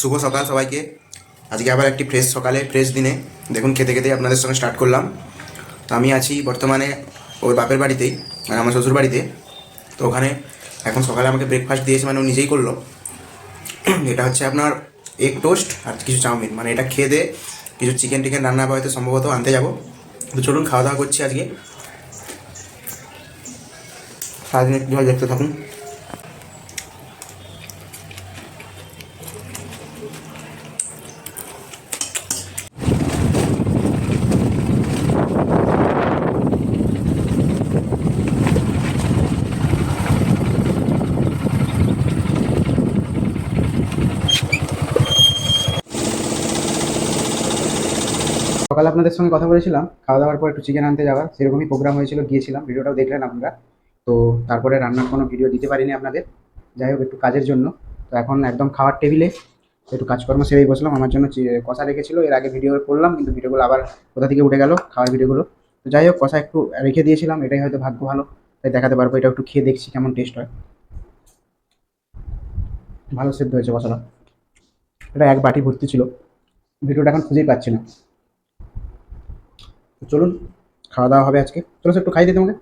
শুভ সকাল সবাইকে। আজকে আবার একটি ফ্রেশ সকালে ফ্রেশ দিনে। দেখুন, খেতে খেতে আপনাদের সঙ্গে স্টার্ট করলাম। তো আমি আছি বর্তমানে ওর বাপের বাড়িতেই মানে আমার শ্বশুর বাড়িতে। তো ওখানে এখন সকালে আমাকে ব্রেকফাস্ট দিয়েছে মানে ও নিজেই করল। এটা হচ্ছে আপনার এগ টোস্ট আর কিছু চাউমিন। মানে এটা খেয়ে দে, কিছু চিকেন টিকেন রান্না হয়তো সম্ভবত আনতে যাব। তো চলুন, খাওয়া দাওয়া করছি আজকে। সারাদিন একটু জল দেখতে থাকুন। সকালে আপনাদের সঙ্গে কথা বলেছিলাম, খাওয়া দাওয়ার পর একটু চিকেন আনতে যাওয়ার, সেরকমই প্রোগ্রাম হয়েছিল, গিয়েছিলাম, ভিডিওটাও দেখলেন আপনারা। তো তারপরে রান্নার কোনো ভিডিও দিতে পারিনি আপনাদের। যাই হোক, একটু কাজের জন্য। তো এখন একদম খাওয়ার টেবিলে একটু কাজকর্ম সেরেই বসলাম। আমার জন্য কষা রেখেছিল, এর আগে ভিডিও করলাম, কিন্তু ভিডিওগুলো আবার কোথা থেকে উঠে গেল, খাওয়ার ভিডিওগুলো তো যাই হোক, কষা একটু রেখে দিয়েছিলাম, এটাই হয়তো ভাগ্য ভালো। তাই দেখাতে পারব এটা একটু খেয়ে দেখছি কেমন টেস্ট হয়। ভালো সেদ্ধ হয়েছে কষাটা। এটা এক বাটি ভর্তি ছিল। ভিডিওটা এখন খুঁজেই পাচ্ছি না। চলুন, খাওয়া দাওয়া হবে আজকে। চলো, একটু খাই দিই তোমাকে।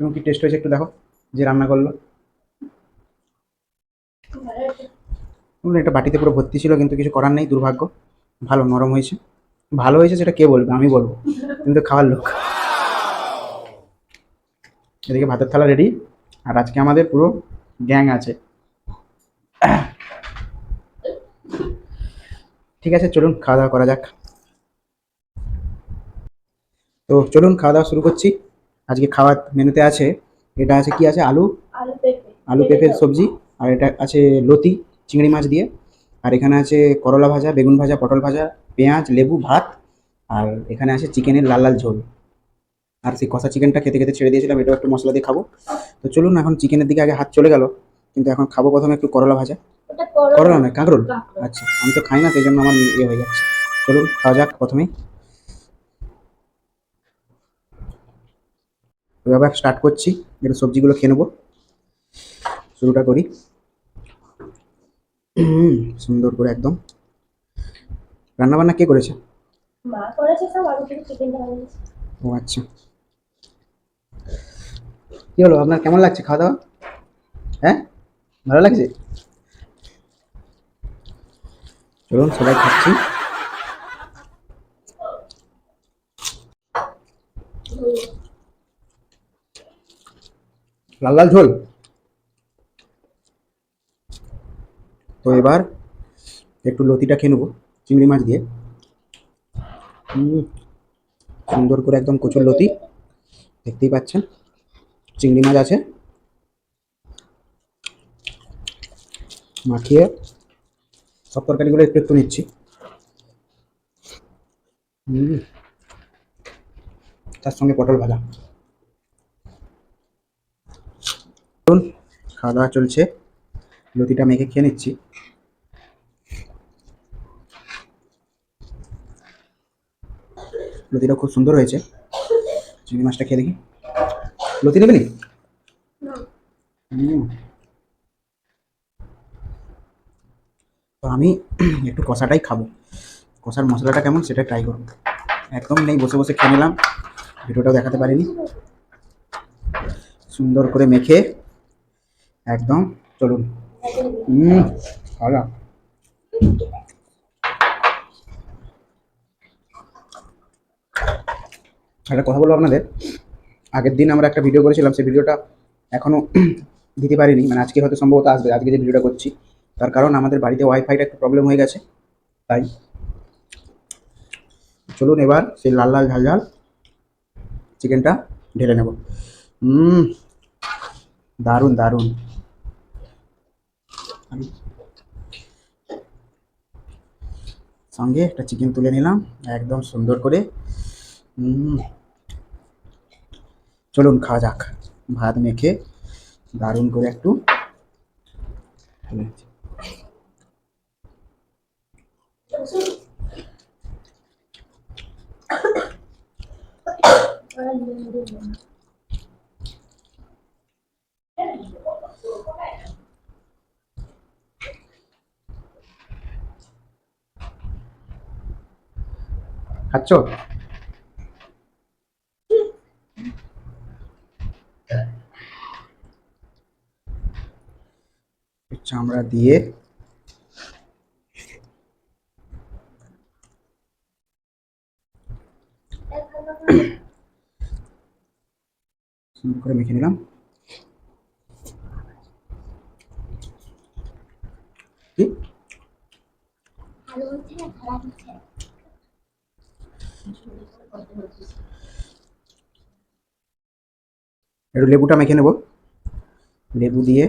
এবং কি টেস্ট হয়েছে একটু দেখো, যে রান্না করল। এটা বাটিতে পুরো ভর্তি ছিল, কিন্তু কিছু করার নেই, দুর্ভাগ্য। ভালো, নরম হয়েছে। ভালো হয়েছে সেটা কে বলবে? আমি বলব। কিন্তু খাওয়ার লোক। এদিকে ভাতের থালা রেডি আর আজকে আমাদের পুরো গ্যাং আছে। ঠিক আছে, চলুন খাওয়া দাওয়া করা যাক। তো চলুন, খাওয়া দাওয়া শুরু করছি। আজকে খাওয়ার মেনুতে আছে এটা আছে কি আছে? আলু আলু পেঁপে। পেঁপের সবজি আর এটা আছে লতি চিংড়ি মাছ দিয়ে। আর এখানে আছে করলা ভাজা বেগুন ভাজা পটল ভাজা পেঁয়াজ লেবু ভাত আর এখানে আছে চিকেনের লাল লাল ঝোল। আর সেই কষা চিকেনটা খেতে খেতে ছেড়ে দিয়েছিলাম এটাও একটু মশলা দিয়ে খাব। তো চলুন এখন চিকেনের দিকে আগে হাত চলে গেল কিন্তু এখন খাব প্রথমে একটু করলা ভাজা। করলা। নয় কাঁকরোল। আচ্ছা আমি তো খাই না সেই জন্য আমার ইয়ে হয়ে যাচ্ছে। চলুন খাওয়া যাক প্রথমেই। এবার স্টার্ট করছি এটা সবজিগুলো খেয়ে নেব। শুরুটা করি। হুম, সুন্দর করে একদম। রান্না বান্না কে করেছে? মা করেছে সব আলু থেকে চিকেনটা বানিয়েছে। ও আচ্ছা। কি হলো? আপনার কেমন লাগছে খাওয়া দাওয়া? হ্যাঁ? ভালো লাগছে? চলুন সবাই খাচ্ছি। লাল লাল ঝোল? তো এবার একটু লতিটা খেয়ে নেব, চিংড়ি মাছ দিয়ে। সুন্দর করে একদম কচুর লতি, দেখতেই পাচ্ছেন। চিংড়ি মাছ আছে। মাখিয়ে সব তরকারিগুলো একটু একটু নিচ্ছি। তার সঙ্গে পটল ভাজা চলুন, খাওয়া দাওয়া চলছে। লতিটা মেখে খেয়ে নিচ্ছি। লতিটা খুব সুন্দর হয়েছে। চিংড়ি মাছটা খেয়ে দেখি। লতি নেবেনি। তো আমি একটু কষাটাই খাব। কষার মশলাটা কেমন সেটা ট্রাই করব। একদম নেই, বসে বসে খেয়ে নিলাম। ভিডিওটাও দেখাতে পারিনি। সুন্দর করে মেখে একদম, চলুন। একটা কথা বলব আপনাদের। আগের দিন আমরা একটা ভিডিও করেছিলাম, সেই ভিডিওটা এখনও দিতে পারিনি। মানে আজকে হয়তো সম্ভবত আসবে, আজকে যে ভিডিওটা করছি, তার কারণ আমাদের বাড়িতে ওয়াইফাইটা একটু প্রবলেম হয়ে গেছে, তাই। চলুন এবার সেই লাল লাল ঝাল ঝাল চিকেনটা ঢেলে নেব। দারুণ দারুণ। সঙ্গে একটা চিকেন তুলে নিলাম একদম সুন্দর করে হুম চলুন খাওয়া যাক ভাত মেখে দারুণ করে একটু ঢেলে নিচ্ছি। খাচ্ছ? চামড়া দিয়ে করে মেখে নিলাম। কি ভালো হচ্ছে না খারাপ হচ্ছে একটু লেবুটা মেখে নেব। লেবু দিয়ে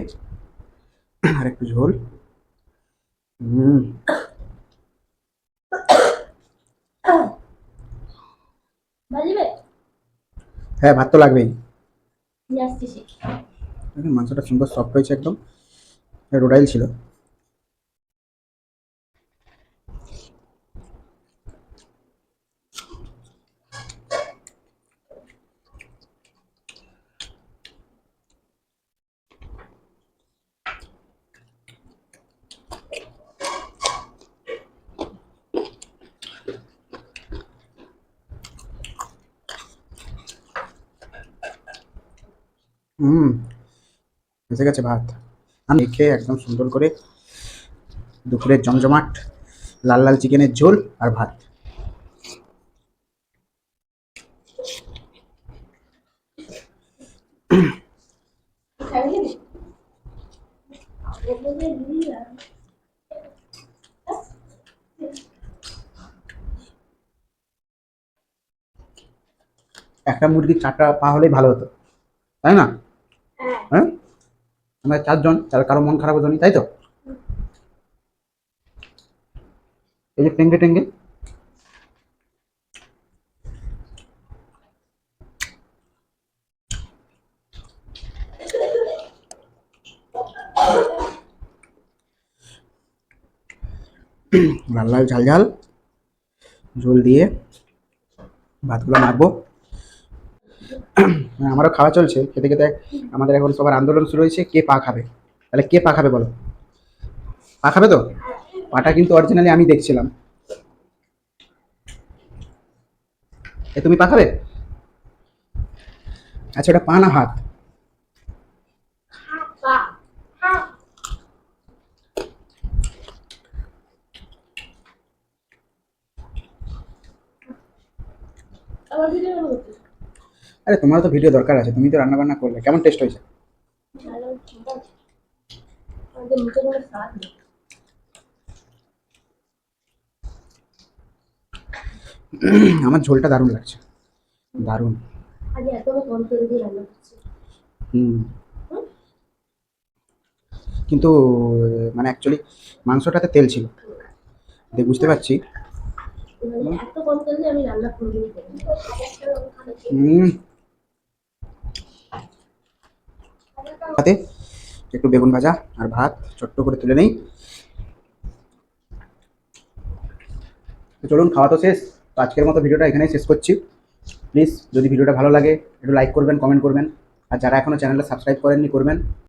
আর একটু ঝোল। হুম। হ্যাঁ ভাত তো লাগবেই। মাংসটা সুন্দর সফট হয়েছে একদম। রোডাইল ছিল। হুম এসে গেছে ভাত। আমি খেয়ে একদম সুন্দর করে দুপুরের জমজমাট, লাল লাল চিকেনের ঝোল আর ভাত। একটা মুরগির চারটা পা হলেই ভালো হতো, তাই না? আমরা চারজন তার কারও মন খারাপ হতো তাই তো? এই যে টেঙ্গে টেঙ্গে। লাল লাল ঝাল ঝাল। ঝোল দিয়ে ভাতগুলো হ্যাঁ, আমারও খাওয়া চলছে। খেতে খেতে আমাদের এখন সবার আন্দোলন শুরু হয়েছে, কে পা খাবে? তাহলে কে পা খাবে বলো? পা খাবে তো? পাটা কিন্তু অরিজিনালি আমি দেখছিলাম। এ, তুমি পা খাবে? আচ্ছা ওটা পা না হাত পা হ্যাঁ আমার ভিডিও করতে আরে তোমার তো ভিডিও দরকার আছে তুমি তো রান্না বান্না করলে কেমন টেস্ট হয়েছে? আমার ঝোলটা দারুণ লাগছে দারুণ। হুম। কিন্তু মানে অ্যাকচুয়ালি মাংসটাতে তেল ছিল। দেখ বুঝতে পারছি। এত কম তেল আমি রান্না করব হুম। সাথে একটু বেগুন ভাজা আর ভাত, ছোট্ট করে তুলে নেই। চলুন, খাওয়া তো শেষ। তো আজকের মতো ভিডিওটা এখানেই শেষ করছি। প্লিজ, যদি ভিডিওটা ভালো লাগে, একটু লাইক করবেন কমেন্ট করবেন। আর যারা এখনও চ্যানেলটা সাবস্ক্রাইব করেননি, করবেন।